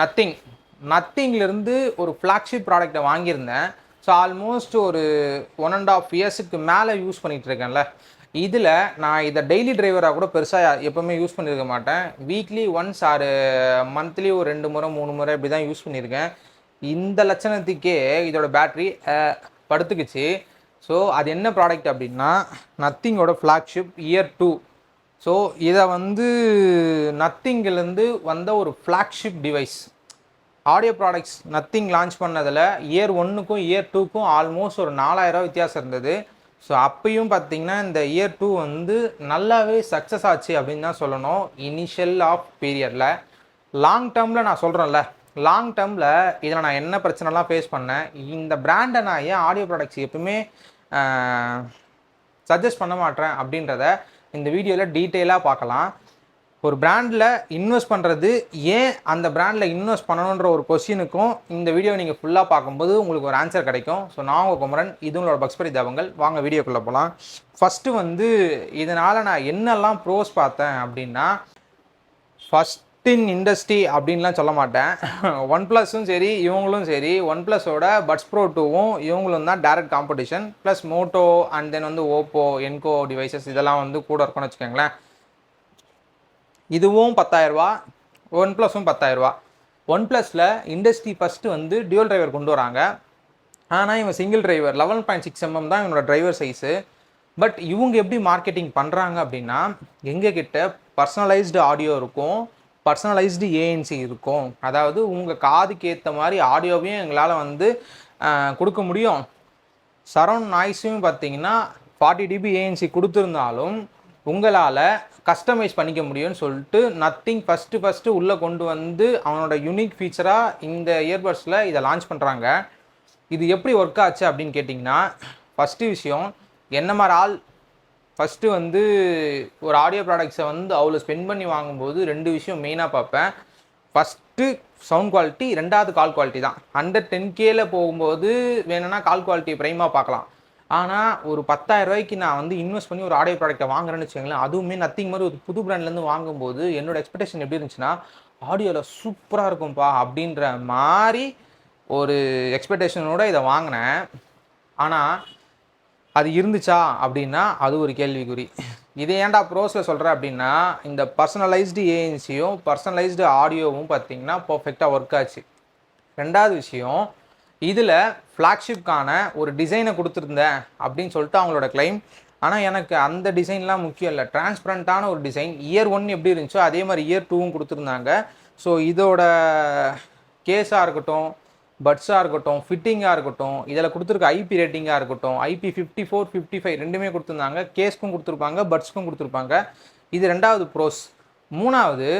Nothing நத்திங்லேருந்து ஒரு flagship ப்ராடக்ட்டை வாங்கியிருந்தேன். ஸோ ஆல்மோஸ்ட் ஒரு ஒன் அண்ட் ஆஃப் இயர்ஸுக்கு மேலே யூஸ் பண்ணிகிட்டு இருக்கேன்ல இதில் நான் இதை டெய்லி டிரைவராக கூட பெருசாக எப்போவுமே யூஸ் பண்ணியிருக்க மாட்டேன். வீக்லி ஒன்ஸ் ஆறு மந்த்லி ஒரு ரெண்டு முறை மூணு முறை இப்படி தான் யூஸ் பண்ணியிருக்கேன். இந்த லட்சணத்துக்கே இதோட பேட்ரி படுத்துக்குச்சு. ஸோ அது என்ன ப்ராடக்ட் அப்படின்னா நத்திங்கோட ஃப்ளாக்ஷிப் இயர் டூ ஸோ இதை வந்து நத்திங்கிலேருந்து வந்த ஒரு flagship device audio products Nothing launch பண்ணதில் இயர் ஒன்றுக்கும் இயர் டூக்கும் ஆல்மோஸ்ட் ஒரு நாலாயிரம் வித்தியாசம் இருந்தது. ஸோ அப்பயும் பார்த்தீங்கன்னா இந்த இயர் டூ வந்து நல்லாவே சக்ஸஸ் ஆச்சு அப்படின்னு தான் சொல்லணும். இனிஷியல் ஆஃப் பீரியடில் லாங் டேர்மில் நான் சொல்கிறேன்ல லாங் டேர்மில் இதில் நான் என்ன பிரச்சனைலாம் ஃபேஸ் பண்ணேன்? இந்த பிராண்டை நான் ஏன் ஆடியோ ப்ராடக்ட்ஸ் எப்பவுமே சஜஸ்ட் பண்ண மாட்டேன் அப்படின்றத இந்த வீடியோவில் டீட்டெயிலாக பார்க்கலாம் ஒரு பிராண்டில் இன்வெஸ்ட் பண்ணுறது ஏன் அந்த பிராண்டில் இன்வெஸ்ட் பண்ணணுன்ற ஒரு கொஸ்டினுக்கும் இந்த வீடியோ நீங்கள் ஃபுல்லாக பார்க்கும்போது உங்களுக்கு ஒரு ஆன்சர் கிடைக்கும். ஸோ நான் உங்கள் குமரன் இது உங்களோட பக்ஸ்பரி தாவங்கள். வாங்க வீடியோக்குள்ளே போகலாம் ஃபஸ்ட்டு வந்து இதனால் நான் என்னெல்லாம் ப்ரோஸ் பார்த்தேன் அப்படின்னா ஃபஸ்ட் இன் இண்டஸ்ட்ரி அப்படின்லாம் சொல்ல மாட்டேன். ஒன் ப்ளஸும் சரி இவங்களும் சரி ஒன் ப்ளஸோட பட்ஸ் ப்ரோ டூவும் இவங்களும் தான் direct competition plus Moto and then வந்து ஓப்போ என்கோ டிவைசஸ் இதெல்லாம் வந்து கூட இருக்கும்னு வச்சுக்கோங்களேன். இதுவும் பத்தாயிரரூபா ஒன் ப்ளஸும் பத்தாயிரரூபா ஒன் ப்ளஸில் இண்டஸ்ட்ரி ஃபஸ்ட்டு வந்து டியூல் டிரைவர் கொண்டு வராங்க. ஆனால் இவன் single driver eleven point six mm தான் இவனோட டிரைவர் சைஸு பட் இவங்க எப்படி மார்க்கெட்டிங் பண்ணுறாங்க அப்படின்னா எங்ககிட்ட பர்சனலைஸ்டு ஆடியோ இருக்கும். பர்சனலைஸ்டு ஏஎன்சி இருக்கும். அதாவது உங்கள் காதுக்கு ஏற்ற மாதிரி ஆடியோவையும் எங்களால் வந்து கொடுக்க முடியும். சரௌண்ட் நாய்ஸையும் பார்த்தீங்கன்னா ஃபார்ட்டி டிபி ஏஎன்சி கொடுத்துருந்தாலும் உங்களால் கஸ்டமைஸ் பண்ணிக்க முடியும்னு சொல்லிட்டு நத்திங் ஃபஸ்ட்டு ஃபஸ்ட்டு உள்ளே கொண்டு வந்து அவனோட யூனிக் ஃபீச்சராக இந்த இயர்பட்ஸில் இதை லான்ச் பண்ணுறாங்க இது எப்படி ஒர்க் ஆச்சு அப்படின்னு கேட்டிங்கன்னா ஃபஸ்ட்டு விஷயம் என்ன மாதிரி ஆள் ஃபஸ்ட்டு வந்து ஒரு ஆடியோ ப்ராடக்ட்ஸை வந்து அவ்வளோ ஸ்பெண்ட் பண்ணி வாங்கும்போது ரெண்டு விஷயம் மெயினாக பார்ப்பேன். ஃபஸ்ட்டு சவுண்ட் குவாலிட்டி ரெண்டாவது கால் குவாலிட்டி தான். ஹண்ட்ரட் டென் கேல போகும்போது வேணும்னா கால் குவாலிட்டி ப்ரைமாக பார்க்கலாம். ஆனால் ஒரு 10000 ரூபாய்க்கு நான் வந்து இன்வெஸ்ட் பண்ணி ஒரு ஆடியோ ப்ராடக்ட்டை வாங்குறேன்னு வச்சுக்கோங்களேன் அதுவுமே நத்திங் மாதிரி ஒரு புது ப்ராண்ட்லேருந்து வாங்கும்போது என்னோட எக்ஸ்பெக்டேஷன் எப்படி இருந்துச்சுன்னா ஆடியோவில் சூப்பராக இருக்கும்ப்பா அப்படின்ற மாதிரி ஒரு எக்ஸ்பெக்டேஷனோட இதை வாங்கினேன். ஆனால் அது இருந்துச்சா அப்படின்னா அது ஒரு கேள்விக்குறி. இதை ஏன்டா ப்ரோஸில் சொல்கிறேன் அப்படின்னா இந்த பர்சனலைஸ்டு ஏஎன்சியும் பர்சனலைஸ்டு ஆடியோவும் பார்த்தீங்கன்னா பர்ஃபெக்டாக ஒர்க் ஆச்சு. ரெண்டாவது விஷயம் இதில் ஃப்ளாக்ஷிப்கான ஒரு டிசைனை கொடுத்துருந்தேன் அப்படின்னு சொல்லிட்டு அவங்களோட கிளைம் ஆனால் எனக்கு அந்த டிசைன்லாம் முக்கியம் இல்லை. டிரான்ஸ்பரண்ட்டான ஒரு டிசைன் இயர் ஒன் எப்படி இருந்துச்சோ அதே மாதிரி இயர் டூவும் கொடுத்துருந்தாங்க. ஸோ இதோட கேஸாக இருக்கட்டும் பட்ஸாக இருக்கட்டும் ஃபிட்டிங்காக இருக்கட்டும் இதில் கொடுத்துருக்க ஐபி ரேட்டிங்காக இருக்கட்டும் IP fifty four fifty five ரெண்டுமே கொடுத்துருந்தாங்க. கேஸ்க்கும் கொடுத்துருப்பாங்க பட்ஸ்க்கும் கொடுத்துருப்பாங்க. இது ரெண்டாவது ப்ரோஸ் மூணாவது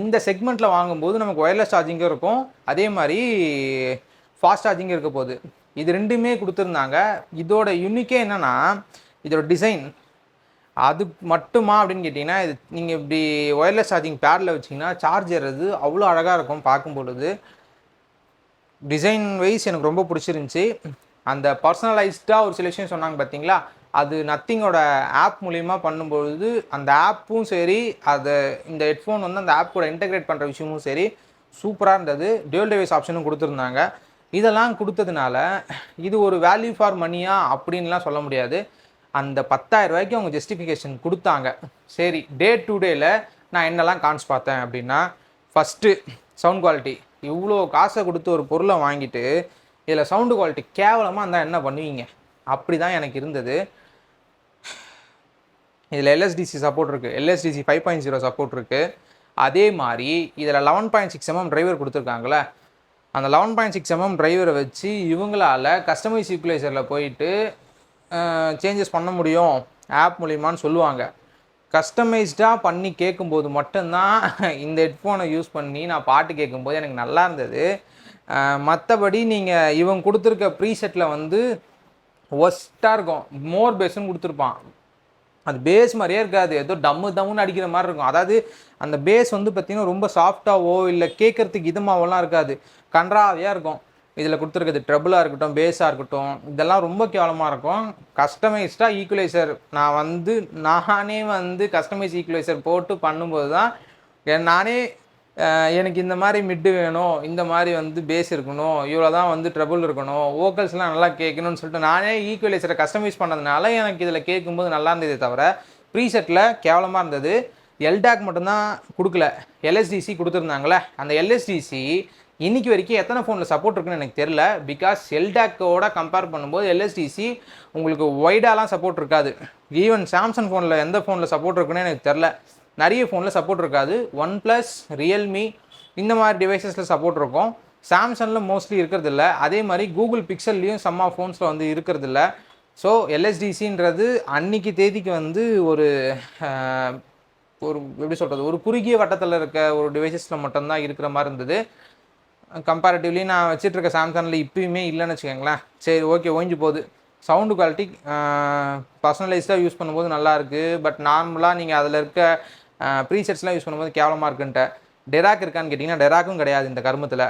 இந்த செக்மெண்ட்டில் வாங்கும்போது நமக்கு ஒயர்லெஸ் சார்ஜிங்கும் இருக்கும். அதே மாதிரி ஃபாஸ்ட் சார்ஜிங் இருக்க போகுது. இது ரெண்டுமே கொடுத்துருந்தாங்க. இதோட யூனிக்கே என்னென்னா இதோட டிசைன் அது மட்டுமா அப்படின்னு கேட்டிங்கன்னா இது நீங்கள் இப்படி ஒயர்லெஸ் சார்ஜிங் பேடில் வச்சிங்கன்னா சார்ஜ் ஏறது அவ்வளோ அழகாக இருக்கும் பார்க்கும் பொழுது டிசைன் வைஸ் எனக்கு ரொம்ப பிடிச்சிருந்துச்சி. அந்த பர்சனலைஸ்டாக ஒரு சில விஷயம் சொன்னாங்க பார்த்தீங்களா அது நத்திங்கோட ஆப் மூலிமா பண்ணும்பொழுது அந்த ஆப்பும் சரி அதை இந்த ஹெட்ஃபோன் வந்து அந்த ஆப் கூட இன்டெகிரேட் பண்ணுற விஷயமும் சரி சூப்பராக இருந்தது. டியூல் டிவைஸ் ஆப்ஷனும் கொடுத்துருந்தாங்க. இதெல்லாம் கொடுத்ததுனால இது ஒரு வேல்யூ ஃபார் மணியா அப்படின்லாம் சொல்ல முடியாது. அந்த 10000 ரூபாய்க்கு அவங்க ஜஸ்டிஃபிகேஷன் கொடுத்தாங்க. சரி டே டு டேயில் நான் என்னெல்லாம் கான்ஸ் பார்த்தேன் அப்படின்னா ஃபஸ்ட்டு சவுண்ட் குவாலிட்டி இவ்வளோ காசை கொடுத்து ஒரு பொருளை வாங்கிட்டு இதில் சவுண்டு குவாலிட்டி கேவலமாக இருந்தால் என்ன பண்ணுவீங்க? அப்படி தான் எனக்கு இருந்தது. இதில் எல்எஸ்டிசி சப்போர்ட் இருக்குது LSTC five point zero support இருக்குது அதே மாதிரி இதில் eleven point six MM driver கொடுத்துருக்காங்களே அந்த லெவன் பாயிண்ட் சிக்ஸ் எம்எம் டிரைவரை வச்சு இவங்களால கஸ்டமைஸ் ஈக்குவலைசரில் போயிட்டு சேஞ்சஸ் பண்ண முடியும். ஆப் மூலியமான்னு சொல்லுவாங்க. கஸ்டமைஸ்டாக பண்ணி கேட்கும்போது மட்டும்தான் இந்த ஹெட்ஃபோனை யூஸ் பண்ணி நான் பாட்டு கேட்கும்போது எனக்கு நல்லா இருந்தது. மற்றபடி நீங்கள் இவன் கொடுத்துருக்க ப்ரீசெட்டில் வந்து ஒஸ்ட்டாக இருக்கும். மோர் பேஸ்ன்னு கொடுத்துருப்பான். அது பேஸ் மாதிரியே இருக்காது. ஏதோ டம்மு டம்முன்னு அடிக்கிற மாதிரி இருக்கும். அதாவது அந்த பேஸ் வந்து பார்த்திங்கன்னா ரொம்ப சாஃப்டாகவோ இல்லை கேட்கறதுக்கு இதமாவோலாம் இருக்காது. கன்றாவையாக இருக்கும். இதில் கொடுத்துருக்குது ட்ரபுளாக இருக்கட்டும் பேஸாக இருக்கட்டும் இதெல்லாம் ரொம்ப கேவலமாக இருக்கும். கஸ்டமைஸ்டாக ஈக்குவலைசர். நான் வந்து நானே வந்து கஸ்டமைஸ் ஈக்குவலைசர் போட்டு பண்ணும்போது தான் நானே எனக்கு இந்த மாதிரி மிட்டு வேணும் இந்த மாதிரி வந்து பேஸ் இருக்கணும் இவ்வளோ தான் வந்து ட்ரபுள் இருக்கணும் வோக்கல்ஸ்லாம் நல்லா கேட்கணும்னு சொல்லிட்டு நானே ஈக்குவலைசரை கஸ்டமைஸ் பண்ணதுனால எனக்கு இதில் கேட்கும்போது நல்லா இருந்ததே தவிர ப்ரீசெட்டில் கேவலமாக இருந்தது. எல்டாக் மட்டும்தான் கொடுக்கல. எல்எஸ்டிசி கொடுத்துருந்தாங்களே. அந்த எல்எஸ்டிசி இன்னைக்கு வரைக்கும் எத்தனை ஃபோனில் சப்போர்ட் இருக்குன்னு எனக்கு தெரில பிகாஸ் செல்டாக்கோட கம்பேர் பண்ணும்போது எல்எஸ்டிசி உங்களுக்கு ஒய்டாலாம் சப்போர்ட் இருக்காது. ஈவன் சாம்சங் ஃபோனில் எந்த ஃபோனில் சப்போர்ட் இருக்குன்னு எனக்கு தெரில நிறைய ஃபோனில் சப்போர்ட் இருக்காது. ஒன் ப்ளஸ் ரியல்மி இந்த மாதிரி டிவைசஸில் சப்போர்ட் இருக்கும். சாம்சங்கில் மோஸ்ட்லி இருக்கிறதில்ல. அதே மாதிரி கூகுள் பிக்சல்லையும் சம்மா ஃபோன்ஸில் வந்து இருக்கிறதில்ல. ஸோ எல்எஸ்டிசின்றது அன்னைக்கு தேதிக்கு வந்து ஒரு ஒரு எப்படி சொல்கிறது ஒரு குறுகிய வட்டத்தில் இருக்க ஒரு டிவைசஸில் மட்டும்தான் இருக்கிற மாதிரி இருந்தது. கம்பேரிட்டிவ்லி நான் வச்சிட்ருக்க சாம்சங்கில் இப்பயுமே இல்லைன்னு வச்சுக்கோங்களேன். சரி ஓகே ஓய்ஞ்சு போகுது. சவுண்டு குவாலிட்டி பர்சனலைஸ்டாக யூஸ் பண்ணும்போது நல்லாயிருக்கு பட் நார்மலாக நீங்கள் அதில் இருக்க ப்ரீசெட்ஸ்லாம் யூஸ் பண்ணும்போது கேவலமாக இருக்குன்ட்டு. டெராக் இருக்கான்னு கேட்டிங்கன்னா டெராக்கும் கிடையாது இந்த கருமத்தில்.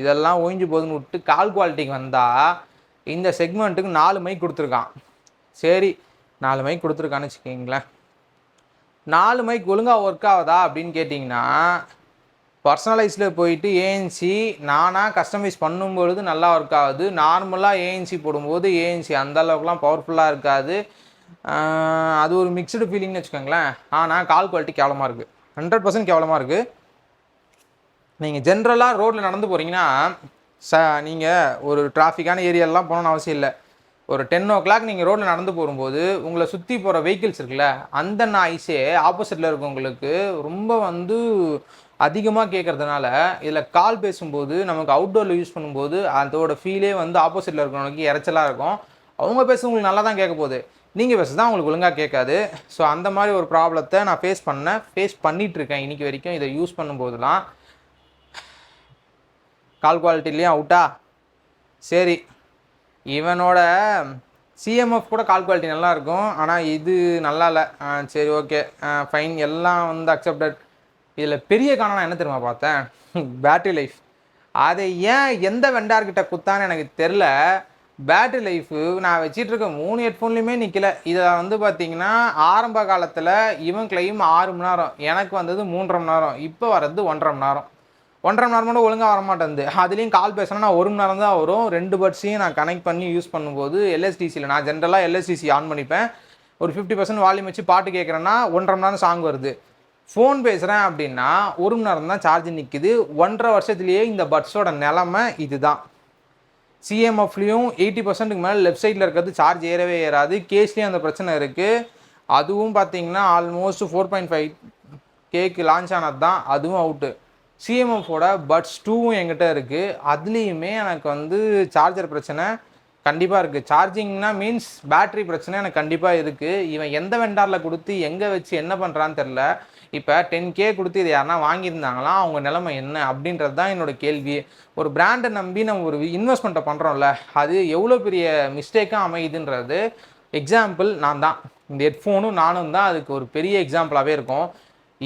இதெல்லாம் ஓய்ஞ்சு போகுதுன்னு விட்டு கால் குவாலிட்டிக்கு வந்தால் இந்த செக்மெண்ட்டுக்கு நாலு மைக் கொடுத்துருக்கான். சரி நாலு மைக் கொடுத்துருக்கான்னு வச்சுக்கிங்களேன். நாலு மைக் ஒழுங்காக ஒர்க் ஆகுதா அப்படின்னு கேட்டிங்கன்னா பர்சனலைஸில் போயிட்டு ஏஎன்சி நானாக கஸ்டமைஸ் பண்ணும்பொழுது நல்லா ஒர்க் ஆகுது. நார்மலாக ஏஎன்சி போடும்போது ஏஎன்சி அந்த அளவுக்குலாம் பவர்ஃபுல்லாக இருக்காது. அது ஒரு மிக்சடு ஃபீலிங்னு வச்சுக்கோங்களேன். ஆனால் கால் குவாலிட்டி கேவலமாக இருக்குது ஹண்ட்ரட் பர்சன்ட் கேவலமாக இருக்குது நீங்கள் ஜென்ரலாக ரோட்டில் நடந்து போகிறீங்கன்னா ச நீங்கள் ஒரு டிராஃபிக்கான ஏரியாலாம் போகணும்னு அவசியம் இல்லை. ஒரு டென் ஓ கிளாக் நீங்கள் ரோட்டில் நடந்து போகும்போது உங்களை சுற்றி போகிற வெஹிக்கிள்ஸ் இருக்குல்ல அந்த நாய்ஸே ஆப்போசிட்டில் இருக்கவங்களுக்கு ரொம்ப வந்து அதிகமாக கேட்குறதுனால இதில் கால் பேசும்போது நமக்கு அவுட்டோரில் யூஸ் பண்ணும்போது அதோட ஃபீலே வந்து ஆப்போசிட்டில் இருக்கிறவங்களுக்கு இறைச்சலாக இருக்கும். அவங்க பேச உங்களுக்கு நல்லா தான் கேட்க போகுது. நீங்கள் பேச தான் உங்களுக்கு ஒழுங்காக கேட்காது. ஸோ அந்த மாதிரி ஒரு ப்ராப்ளத்தை நான் ஃபேஸ் பண்ணேன். ஃபேஸ் பண்ணிகிட்ருக்கேன் இன்றைக்கி வரைக்கும். இதை யூஸ் பண்ணும்போதெல்லாம் கால் குவாலிட்டிலையும் அவுட்டா சரி. இவனோட சிஎம்எஃப் கூட கால் குவாலிட்டி நல்லாயிருக்கும் ஆனால் இது நல்லா இல்லை. சரி ஓகே ஃபைன் எல்லாம் வந்து அக்செப்டட் இதில் பெரிய காரணம் நான் என்ன தெரியுமா பார்த்தேன்? பேட்டரி லைஃப் அதை ஏன் எந்த வெண்டார்கிட்ட குத்தான்னு எனக்கு தெரில பேட்டரி லைஃபு நான் வச்சிட்டு இருக்க மூணு ஹெட்ஃபோன்லையுமே நிற்கல இதை வந்து பார்த்தீங்கன்னா ஆரம்ப காலத்தில் இவன் கிளைம் ஆறு மணி நேரம் எனக்கு வந்தது மூன்றரை மணி நேரம் இப்போ வர்றது ஒன்றரை மணி நேரம். ஒன்றரை மணி நேரம் கூட ஒழுங்காக வர மாட்டேங்குது அதுலேயும் கால் பேசினா ஒரு மணி நேரம் தான் வரும். ரெண்டு பட்ஸையும் நான் கனெக்ட் பண்ணி யூஸ் பண்ணும்போது எல்எஸ்டிசியில் நான் ஜென்ரலாக எல்எஸ்டிசி ஆன் பண்ணிப்பேன். ஒரு ஃபிஃப்டி பர்சன்ட் வால்யூம் வச்சு பாட்டு கேட்குறேன்னா ஒன்றரை மணி நேரம் சாங் வருது. ஃபோன் பேசுகிறேன் அப்படின்னா ஒரு மணி நேரம் தான் சார்ஜ் நிற்கிது ஒன்றரை வருஷத்துலேயே இந்த பட்ஸோட நிலமை இதுதான். சிஎம்எஃப்லேயும் எயிட்டி பர்சன்ட்டுக்கு மேலே லெஃப்ட் சைடில் இருக்கிறது சார்ஜ் ஏறவே ஏறாது. கேஸ்லேயும் அந்த பிரச்சனை இருக்குது அதுவும் பார்த்தீங்கன்னா ஆல்மோஸ்ட் ஃபோர் பாயிண்ட் ஃபைவ் கேக்கு லான்ச் ஆனது தான் அதுவும் அவுட்டு சிஎம்எஃபோட பட்ஸ் டூவும் என்கிட்ட இருக்குது அதுலேயுமே எனக்கு வந்து சார்ஜர் பிரச்சனை. கண்டிப்பாக இருக்குது சார்ஜிங்னா மீன்ஸ் பேட்ரி பிரச்சனை எனக்கு கண்டிப்பாக இருக்குது இவன் எந்த வெண்டாரில் கொடுத்து எங்கே வச்சு என்ன பண்ணுறான்னு தெரில இப்போ டென் கே கொடுத்து இது யாருனா வாங்கியிருந்தாங்களா? அவங்க நிலைமை என்ன? அப்படின்றது தான் என்னோட கேள்வி. ஒரு பிராண்டை நம்பி நம்ம ஒரு இன்வெஸ்ட்மெண்ட்டை பண்ணுறோம்ல அது எவ்வளோ பெரிய மிஸ்டேக்காக அமையுதுன்றது எக்ஸாம்பிள் நான் தான். இந்த ஹெட்ஃபோனும் நானும் தான் அதுக்கு ஒரு பெரிய எக்ஸாம்பிளாகவே இருக்கும்.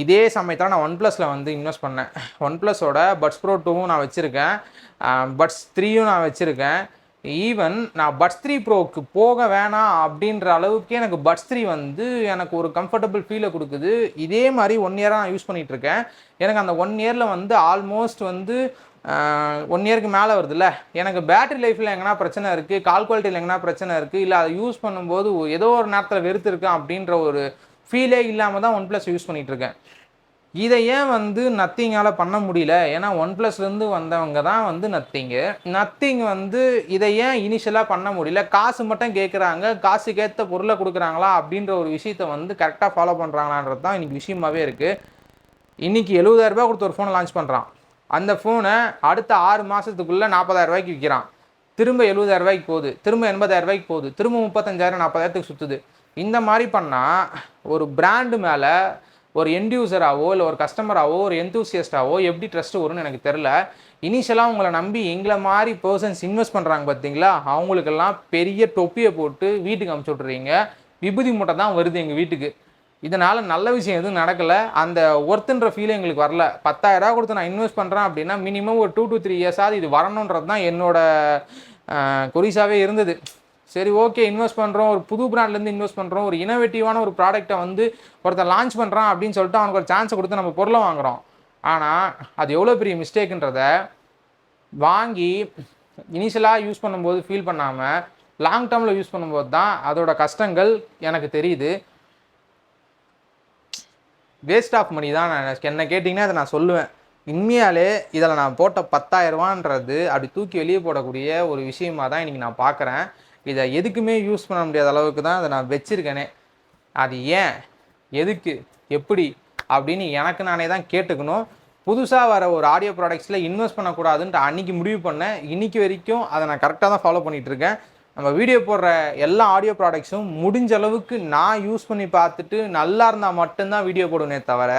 இதே சமயத்தில் நான் ஒன் ப்ளஸில் வந்து இன்வெஸ்ட் பண்ணேன். ஒன் ப்ளஸோட பட்ஸ் ப்ரோ டூவும் நான் வச்சுருக்கேன். பட்ஸ் த்ரீயும் நான் வச்சுருக்கேன். ஈவன் நான் பட்ஸ் த்ரீ ப்ரோவுக்கு போக வேணாம் அப்படின்ற அளவுக்கு எனக்கு பட்ஸ் த்ரீ வந்து எனக்கு ஒரு கம்ஃபர்டபுள் ஃபீலை கொடுக்குது. இதே மாதிரி ஒன் இயராக நான் யூஸ் பண்ணிகிட்ருக்கேன் எனக்கு அந்த ஒன் இயரில் வந்து ஆல்மோஸ்ட் வந்து ஒன் இயருக்கு மேலே வருதுல்ல. எனக்கு பேட்டரி லைஃப்பில் எங்கன்னா பிரச்சனை இருக்குது கால் குவாலிட்டியில் எங்கன்னா பிரச்சனை இருக்குது இல்லை அதை யூஸ் பண்ணும்போது ஏதோ ஒரு நேரத்தில் வெறுத்து இருக்கேன் அப்படின்ற ஒரு ஃபீலே இல்லாமல் தான் ஒன் ப்ளஸ் யூஸ் பண்ணிகிட்டு இருக்கேன் இதை ஏன் வந்து நத்திங்கால் பண்ண முடியல? ஏன்னா ஒன் ப்ளஸ்லேருந்து வந்தவங்க தான் வந்து நத்திங்கு நத்திங் வந்து இதை ஏன் இனிஷியலாக பண்ண முடியல? காசு மட்டும் கேட்குறாங்க காசுக்கேற்ற பொருளை கொடுக்குறாங்களா? அப்படின்ற ஒரு விஷயத்த வந்து கரெக்டாக ஃபாலோ பண்ணுறாங்களான்றது தான் இன்றைக்கி விஷயமாவே இருக்குது இன்றைக்கி எழுபதாயிரரூபா கொடுத்து ஒரு ஃபோனை லான்ச் பண்ணுறான் அந்த ஃபோனை அடுத்த ஆறு மாதத்துக்குள்ளே நாற்பதாயிரரூபாய்க்கு விற்கிறான் திரும்ப 70000 ரூபாய்க்கு போகுது. திரும்ப 80000 ரூபாய்க்கு போகுது. திரும்ப முப்பத்தஞ்சாயிரம் நாற்பதாயிரத்துக்கு சுற்றுது இந்த மாதிரி பண்ணால் ஒரு பிராண்டு மேலே ஒரு எண்டியூசராகவோ இல்லை ஒரு கஸ்டமராகவோ ஒரு எந்தூசியஸ்டாவோ எப்படி ட்ரஸ்ட் வரும்னு எனக்கு தெரில இனிஷியலாக உங்களை நம்பி எங்களை மாதிரி பர்சன்ஸ் இன்வெஸ்ட் பண்ணுறாங்க பார்த்தீங்களா அவங்களுக்கெல்லாம் பெரிய தொப்பியை போட்டு வீட்டுக்கு அமுச்சு விட்றீங்க விபூதி மூட்டை தான் வருது எங்கள் வீட்டுக்கு. இதனால் நல்ல விஷயம் எதுவும் நடக்கலை. அந்த ஒர்த்துன்ற ஃபீல் எங்களுக்கு வரல. பத்தாயிரரூவா கொடுத்து நான் இன்வெஸ்ட் பண்ணுறேன் அப்படின்னா மினிமம் ஒரு டூ டு த்ரீ இயர்ஸாவது இது வரணுன்றது தான் என்னோட குறிசாவே இருந்தது. சரி ஓகே இன்வெஸ்ட் பண்ணுறோம் ஒரு புது பிராண்ட்லேருந்து இன்வெஸ்ட் பண்ணுறோம் ஒரு இனோவேட்டிவான ஒரு ப்ராடக்ட்டை வந்து ஒருத்தன் லான்ச் பண்ணுறான் அப்படின்னு சொல்லிட்டு அவனுக்கு ஒரு சான்ஸை கொடுத்து நம்ம பொருளை வாங்குகிறோம் ஆனால் அது எவ்வளோ பெரிய மிஸ்டேக்குன்றத வாங்கி இனிஷியலாக யூஸ் பண்ணும்போது ஃபீல் பண்ணாமல் லாங் டேர்மில் யூஸ் பண்ணும்போது தான் அதோட கஷ்டங்கள் எனக்கு தெரியுது. வேஸ்ட் ஆஃப் மணி தான் நான் என்ன கேட்டிங்கன்னா அதை நான் சொல்லுவேன். உண்மையாலே இதில் நான் போட்ட பத்தாயிரரூவான்றது அப்படி தூக்கி வெளியே போடக்கூடிய ஒரு விஷயமாக தான் இன்றைக்கி நான் பார்க்குறேன். இதை எதுக்குமே யூஸ் பண்ண முடியாத அளவுக்கு தான் அதை நான் வச்சுருக்கேனே. அது ஏன்? எதுக்கு? எப்படி? அப்படின்னு எனக்கு நானே தான் கேட்டுக்கணும். புதுசாக வர ஒரு ஆடியோ ப்ராடக்ட்ஸில் இன்வெஸ்ட் பண்ணக்கூடாதுன்ட்டு அன்றைக்கி முடிவு பண்ணேன். இன்றைக்கி வரைக்கும் அதை நான் கரெக்டாக தான் ஃபாலோ பண்ணிகிட்ருக்கேன் நம்ம வீடியோ போடுற எல்லா ஆடியோ ப்ராடக்ட்ஸும் முடிஞ்ச அளவுக்கு நான் யூஸ் பண்ணி பார்த்துட்டு நல்லா இருந்தால் மட்டும்தான் வீடியோ போடுவேனே தவிர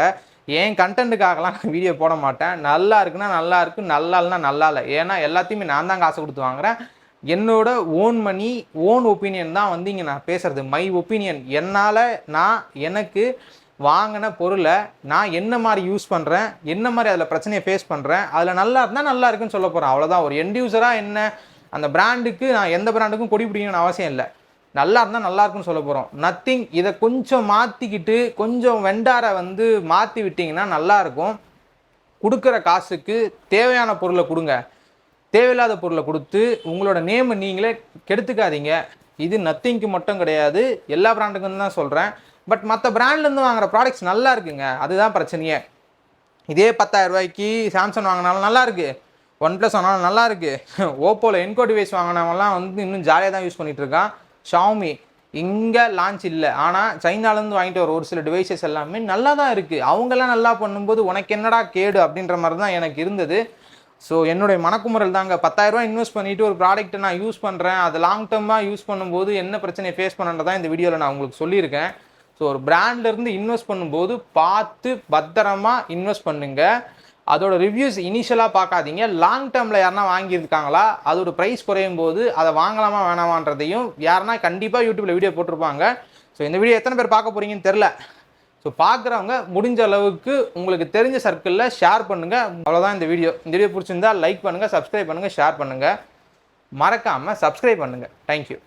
என் கண்டென்ட்டுக்காகலாம் நான் வீடியோ போட மாட்டேன். நல்லா இருக்குன்னா நல்லா இருக்கு நல்லா இல்லைனா நல்லா இல்லை. ஏன்னா எல்லாத்தையுமே நான் தான் காசு கொடுத்து வாங்குறேன். என்னோட ஓன் மணி ஓன் ஒப்பீனியன் தான் வந்து இங்கே நான் பேசுறது. மை ஒப்பீனியன் என்னால் நான் எனக்கு வாங்கின பொருளை நான் என்ன மாதிரி யூஸ் பண்ணுறேன் என்ன மாதிரி அதில் பிரச்சனையை ஃபேஸ் பண்ணுறேன் அதில் நல்லா இருந்தால் நல்லா இருக்குன்னு சொல்ல போகிறேன் அவ்வளோதான் ஒரு எண்டியூசராக என்ன அந்த பிராண்டுக்கு நான் எந்த பிராண்டுக்கும் கொடி பிடிக்கணும்னு அவசியம் இல்லை. நல்லா இருந்தால் நல்லா இருக்குன்னு சொல்ல போகிறோம் நத்திங் இதை கொஞ்சம் மாற்றிக்கிட்டு கொஞ்சம் வெண்டாரை வந்து மாற்றி விட்டிங்கன்னா நல்லாயிருக்கும் கொடுக்குற காசுக்கு தேவையான பொருளை கொடுங்க. தேவையில்லாத பொருளை கொடுத்து உங்களோட நேமை நீங்களே கெடுத்துக்காதீங்க. இது நத்திங்க்கு மட்டும் கிடையாது. எல்லா பிராண்டுக்கும் தான் சொல்கிறேன் பட் மற்ற பிராண்ட்லேருந்து வாங்குற ப்ராடக்ட்ஸ் நல்லா இருக்குங்க. அதுதான் பிரச்சனையே. இதே பத்தாயிரம் ரூபாய்க்கு சாம்சங் வாங்கினாலும் நல்லா இருக்குது ஒன் ப்ளஸ் வாங்கினாலும் நல்லா இருக்குது ஓப்போவில் என்கோ டிவைஸ் வாங்கினவங்கலாம் வந்து இன்னும் ஜாலியாக தான் யூஸ் பண்ணிகிட்டு இருக்கான். ஷாமி இங்கே லான்ச் இல்லை. ஆனால் சைனாலேருந்து வாங்கிட்டு வர ஒரு சில டிவைசஸ் எல்லாமே நல்லா தான் இருக்குது அவங்கெல்லாம் நல்லா பண்ணும்போது உனக்கு என்னடா கேடு அப்படின்ற மாதிரி தான் எனக்கு இருந்தது. ஸோ என்னுடைய மனக்குமுறல் தாங்க. பத்தாயிரரூபா இன்வெஸ்ட் பண்ணிட்டு ஒரு ப்ராடக்ட்டை நான் யூஸ் பண்ணுறேன் அது லாங் டேர்மாக யூஸ் பண்ணும்போது என்ன பிரச்சனையை ஃபேஸ் பண்ணுறதா இந்த வீடியோவில் நான் உங்களுக்கு சொல்லியிருக்கேன். ஸோ ஒரு பிராண்ட்லேருந்து இன்வெஸ்ட் பண்ணும்போது பார்த்து பத்திரமா இன்வெஸ்ட் பண்ணுங்க. அதோட ரிவ்யூஸ் இனிஷியலாக பார்க்காதீங்க. லாங் டேர்மில் யாருனா வாங்கியிருக்காங்களா? அதோட ப்ரைஸ் குறையும் போது அதை வாங்கலாமா வேணாமான்றதையும் யாருன்னா கண்டிப்பாக யூடியூப்பில் வீடியோ போட்டிருப்பாங்க. ஸோ இந்த வீடியோ எத்தனை பேர் பார்க்க போகிறீங்கன்னு தெரில. ஸோ பார்க்குறவங்க முடிஞ்ச அளவுக்கு உங்களுக்கு தெரிஞ்ச சர்க்கிளில் ஷேர் பண்ணுங்கள் அவ்வளோதான் இந்த வீடியோ இந்த வீடியோ பிடிச்சிருந்தா லைக் பண்ணுங்கள் சப்ஸ்கிரைப் பண்ணுங்கள் ஷேர் பண்ணுங்கள் மறக்காமல் சப்ஸ்கிரைப் பண்ணுங்கள் தேங்க்யூ